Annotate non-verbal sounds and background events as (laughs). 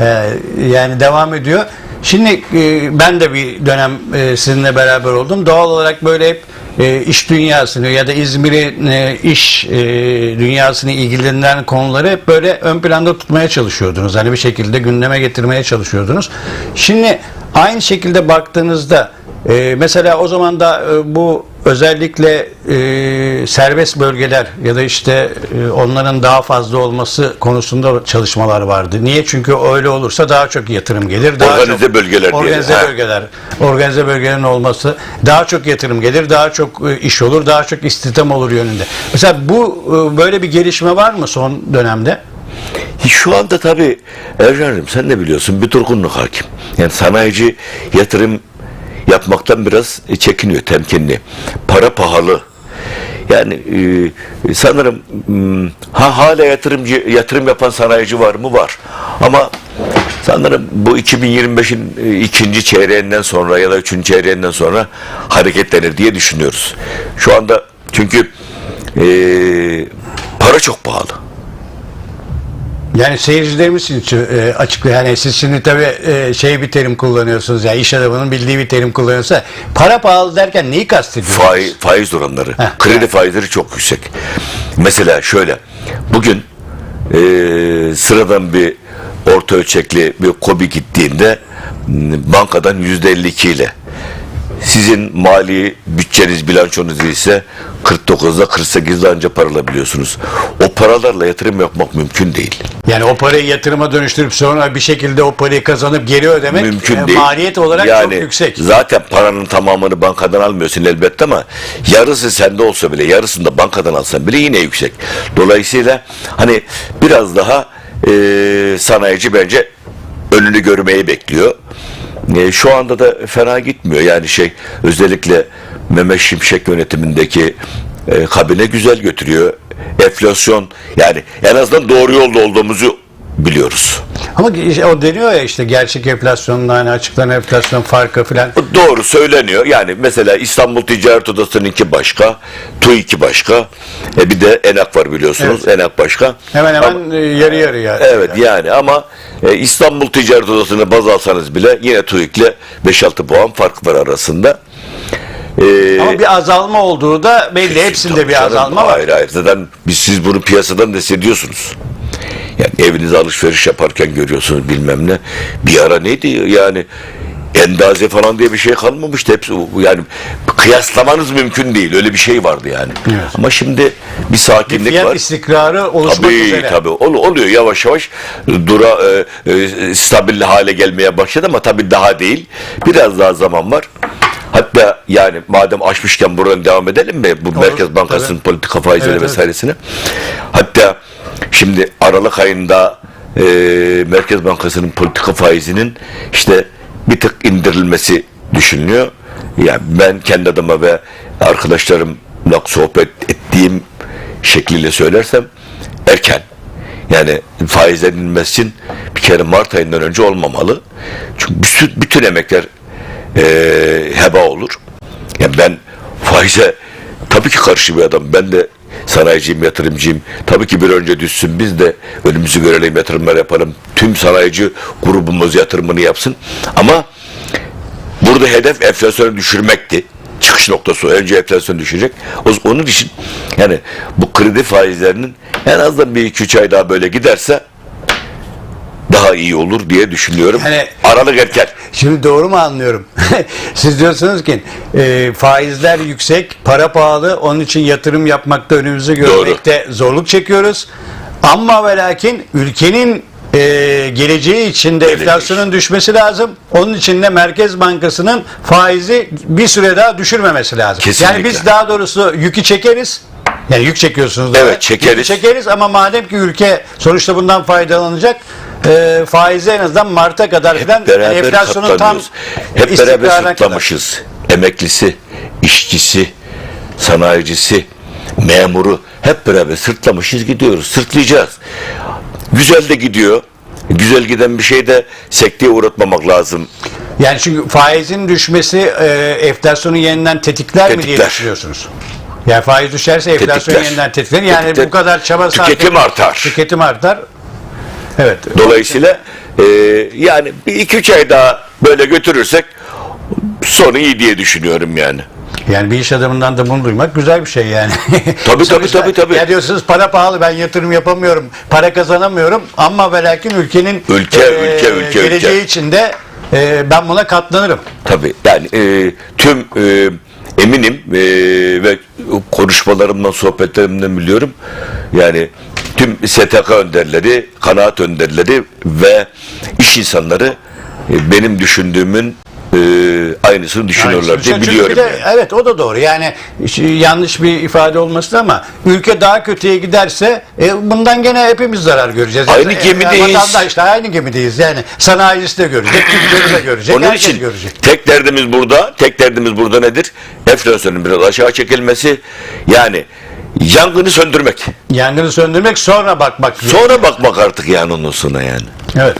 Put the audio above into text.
Ee, yani devam ediyor. Şimdi e, ben de bir dönem e, sizinle beraber oldum. Doğal olarak böyle hep e, iş dünyasını ya da İzmir'in iş dünyasını ilgilenen konuları hep böyle ön planda tutmaya çalışıyordunuz. Hani bir şekilde gündeme getirmeye çalışıyordunuz. Şimdi aynı şekilde baktığınızda e, mesela o zaman da e, bu özellikle e, serbest bölgeler ya da işte e, onların daha fazla olması konusunda çalışmalar vardı. Niye? Çünkü öyle olursa daha çok yatırım gelir. Daha Organize çok, bölgeler diyelim, Organize ha. bölgeler. Organize bölgelerin olması daha çok yatırım gelir, daha çok e, iş olur, daha çok istihdam olur yönünde. Mesela bu e, böyle bir gelişme var mı son dönemde? Şu anda tabii Ercan'cığım sen de biliyorsun bir durgunluk hakim. Yani sanayici yatırım yapmaktan biraz çekiniyor, temkinli. Para pahalı. Yani e, sanırım m, ha hala yatırımcı yatırım yapan sanayici var mı? Var. Ama sanırım bu 2025'in e, ikinci çeyreğinden sonra ya da üçüncü çeyreğinden sonra hareketlenir diye düşünüyoruz. Şu anda çünkü e, para çok pahalı. Yani seyircilerimiz için e, açıkla yani siz şimdi tabii e, şey bir terim kullanıyorsunuz ya iş adamının bildiği bir terim kullanıyorsa para pahalı derken neyi kastediyorsunuz? Faiz, faiz oranları. Heh, kredi evet. faizleri çok yüksek. Mesela şöyle. Bugün e, sıradan bir orta ölçekli bir kobi gittiğinde bankadan yüzde 52 ile sizin mali bütçeniz bilançonuz ise 49'da 48'de anca para alabiliyorsunuz. O paralarla yatırım yapmak mümkün değil. Yani o parayı yatırıma dönüştürüp sonra bir şekilde o parayı kazanıp geri ödemek mümkün e, değil. maliyet olarak yani, çok yüksek. Zaten paranın tamamını bankadan almıyorsun elbette ama yarısı sende olsa bile yarısını da bankadan alsan bile yine yüksek. Dolayısıyla hani biraz daha e, sanayici bence önünü görmeyi bekliyor. E, şu anda da fena gitmiyor. Yani şey özellikle Mehmet Şimşek yönetimindeki e, kabine güzel götürüyor. Enflasyon yani en azından doğru yolda olduğumuzu biliyoruz. Ama o deniyor ya işte gerçek enflasyonla hani açıklanan enflasyon farkı filan. Doğru söyleniyor. Yani mesela İstanbul Ticaret Odası'nınki başka, TÜİK'i başka. E bir de ENAK var biliyorsunuz. ENAK başka. Hemen hemen Ama- e, yarı yarı yani. evet yani ama e, İstanbul Ticaret Odası'nı baz alsanız bile yine TÜİK'le 5-6 puan fark var arasında. E, Ama bir azalma olduğu da belli. Hepsinde bir azalma var. Hayır hayır. Zaten biz, siz bunu piyasadan da hissediyorsunuz. Yani evinize alışveriş yaparken görüyorsunuz bilmem ne. Bir ara neydi yani endaze falan diye bir şey kalmamıştı. Hepsi yani kıyaslamanız mümkün değil. Öyle bir şey vardı yani. Evet. Ama şimdi bir sakinlik Fiyat var. istikrarı oluşmak Tabii üzere. tabii Ol- oluyor yavaş yavaş dura e, e, stabil hale gelmeye başladı ama tabii daha değil. Biraz daha zaman var. Hatta yani madem açmışken buradan devam edelim mi bu Merkez Bankası'nın politika faizleri Evet, evet. vesairesini. Hatta şimdi Aralık ayında e, Merkez Bankası'nın politika faizinin işte bir tık indirilmesi düşünülüyor. Yani ben kendi adıma ve arkadaşlarımla sohbet ettiğim şekliyle söylersem erken. Yani faizlerin inmesi için bir kere Mart ayından önce olmamalı. Çünkü bütün, bütün emekler e, heba olur. Yani ben faize tabii ki karşı bir adam. Ben de sanayiciyim, yatırımcıyım. Tabii ki bir önce düşsün biz de önümüzü görelim, yatırımlar yapalım. Tüm sanayici grubumuz yatırımını yapsın. Ama burada hedef enflasyonu düşürmekti. Çıkış noktası. Önce enflasyonu düşecek. Onun için yani bu kredi faizlerinin en azından bir iki üç ay daha böyle giderse daha iyi olur diye düşünüyorum. Yani- Aralık erken. Şimdi doğru mu anlıyorum? (laughs) Siz diyorsunuz ki e, faizler yüksek, para pahalı, onun için yatırım yapmakta önümüzü görmekte zorluk çekiyoruz. Ama ve lakin ülkenin e, geleceği için de Geleceği enflasyonun düşmesi lazım. Onun için de Merkez Bankası'nın faizi bir süre daha düşürmemesi lazım. Kesinlikle. Yani biz daha doğrusu yükü çekeriz. Yani yük çekiyorsunuz. da. Evet, çekeriz. Yükü çekeriz ama madem ki ülke sonuçta bundan faydalanacak e, faizi en azından Mart'a kadar falan Hep beraber enflasyonun tam. Hep beraber kadar. sırtlamışız. Emeklisi, işçisi, sanayicisi, memuru hep beraber sırtlamışız gidiyoruz. Sırtlayacağız. Güzel de gidiyor. Güzel giden bir şey de sekteye uğratmamak lazım. Yani çünkü faizin düşmesi e, enflasyonu yeniden tetikler, mi diye Tetikler. düşünüyorsunuz? Yani faiz düşerse enflasyon Tetikler. yeniden tetikler. Yani Tetikler. bu kadar çaba sarf Tüketim artar. Tüketim artar. Evet. Dolayısıyla Ee, yani bir iki üç ay daha böyle götürürsek sonu iyi diye düşünüyorum yani. Yani bir iş adamından da bunu duymak güzel bir şey yani. (laughs) Tabii, Sonuçta tabii, tabii. Ya diyorsunuz para pahalı ben yatırım yapamıyorum, para kazanamıyorum ama ve lakin ülkenin Ülke, ülke, ülke, geleceği ülke. içinde e, ben buna katlanırım. Tabii yani e, tüm e, eminim e, ve konuşmalarımdan, sohbetlerimden biliyorum. Yani tüm STK önderleri, kanaat önderleri ve iş insanları e, benim düşündüğümün e, aynısını düşünüyorlar Aynısını diye biliyorum. de- yani. Evet o da doğru. Yani yanlış bir ifade olmasın ama ülke daha kötüye giderse e, bundan gene hepimiz zarar göreceğiz. Aynı Yani, gemideyiz. Vatandaşlar aynı gemideyiz. Yani sanayisi de görecek, (clears throat) tüccarı da görecek, Onun herkes için görecek. tek derdimiz burada, tek derdimiz burada nedir? Enflasyonun biraz aşağı çekilmesi. Yani yangını söndürmek. Yangını söndürmek sonra bakmak. Sonra bakmak artık yani ondan sonra yani. Evet.